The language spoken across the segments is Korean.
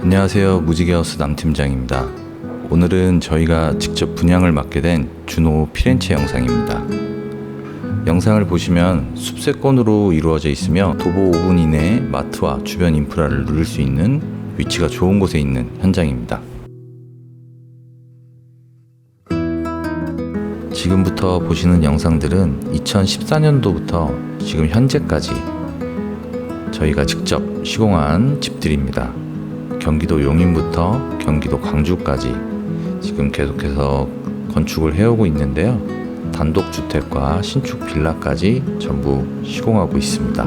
안녕하세요. 무지개하우스 남팀장입니다. 오늘은 저희가 직접 분양을 맡게 된 준호 피렌체 영상입니다. 영상을 보시면 숲세권으로 이루어져 있으며 도보 5분 이내에 마트와 주변 인프라를 누릴 수 있는 위치가 좋은 곳에 있는 현장입니다. 지금부터 보시는 영상들은 2014년도부터 지금 현재까지 저희가 직접 시공한 집들입니다. 경기도 용인부터 경기도 광주까지 지금 계속해서 건축을 해오고 있는데요. 단독주택과 신축 빌라까지 전부 시공하고 있습니다.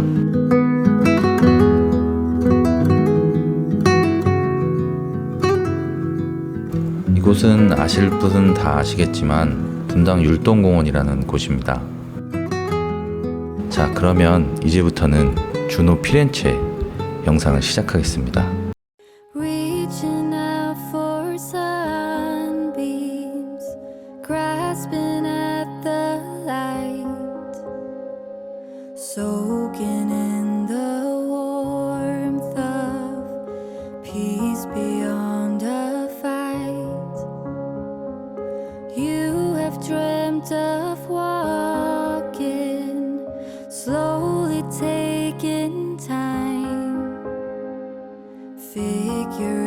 이곳은 아실 분은 다 아시겠지만 분당 율동공원이라는 곳입니다. 자, 그러면 이제부터는 준호 피렌체 영상을 시작하겠습니다. At the light, soaking in the warmth of peace beyond a fight. You have dreamt of walking, slowly taking time figuring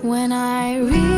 When I read